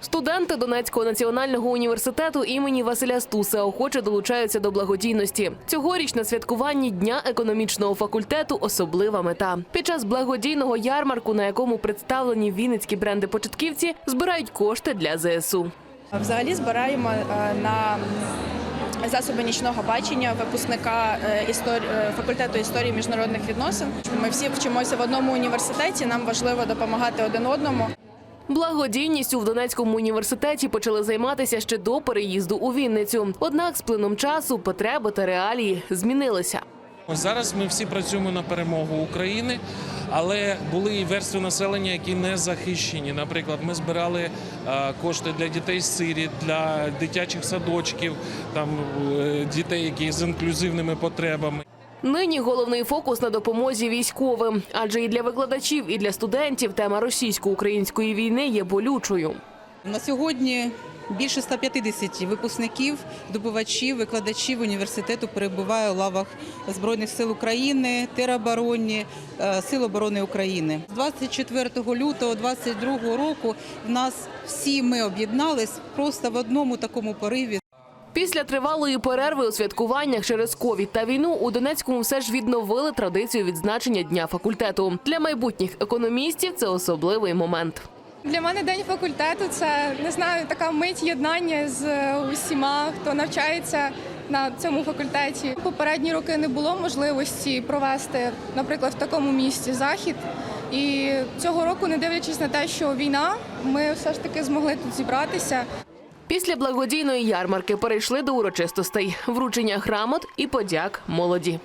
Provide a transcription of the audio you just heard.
Студенти Донецького національного університету імені Василя Стуса охоче долучаються до благодійності. Цьогоріч на святкуванні дня економічного факультету особлива мета. Під час благодійного ярмарку, на якому представлені вінницькі бренди початківці, збирають кошти для ЗСУ. Взагалі збираємо е, на засоби нічного бачення випускника е, історі... е, факультету історії міжнародних відносин. Ми всі вчимося в одному університеті. Нам важливо допомагати один одному. Благодійністю в Донецькому університеті почали займатися ще до переїзду у Вінницю. Однак з плином часу потреби та реалії змінилися. Зараз ми всі працюємо на перемогу України, але були і верстви населення, які не захищені. Наприклад, ми збирали е, кошти для дітей сиріт, для дитячих садочків, там е, дітей, які з інклюзивними потребами. Нині головний фокус на допомозі військовим, адже і для викладачів, і для студентів тема російсько-української війни є болючою. На сьогодні більше 150 випускників, здобувачів, викладачів університету перебуває у лавах Збройних сил України, теробороні, е, Сил оборони України. З 24 лютого 2022 року в нас всі ми об'єднались просто в одному такому пориві. Після тривалої перерви у святкуваннях через ковід та війну у Донецькому все ж відновили традицію відзначення дня факультету. Для майбутніх економістів це особливий момент. Для мене день факультету це не знаю, така мить єднання з усіма, хто навчається на цьому факультеті. Попередні роки не було можливості провести, наприклад, в такому місці захід. І цього року, не дивлячись на те, що війна, ми все ж таки змогли тут зібратися. Після благодійної ярмарки перейшли до урочистостей, вручення грамот і подяк молоді.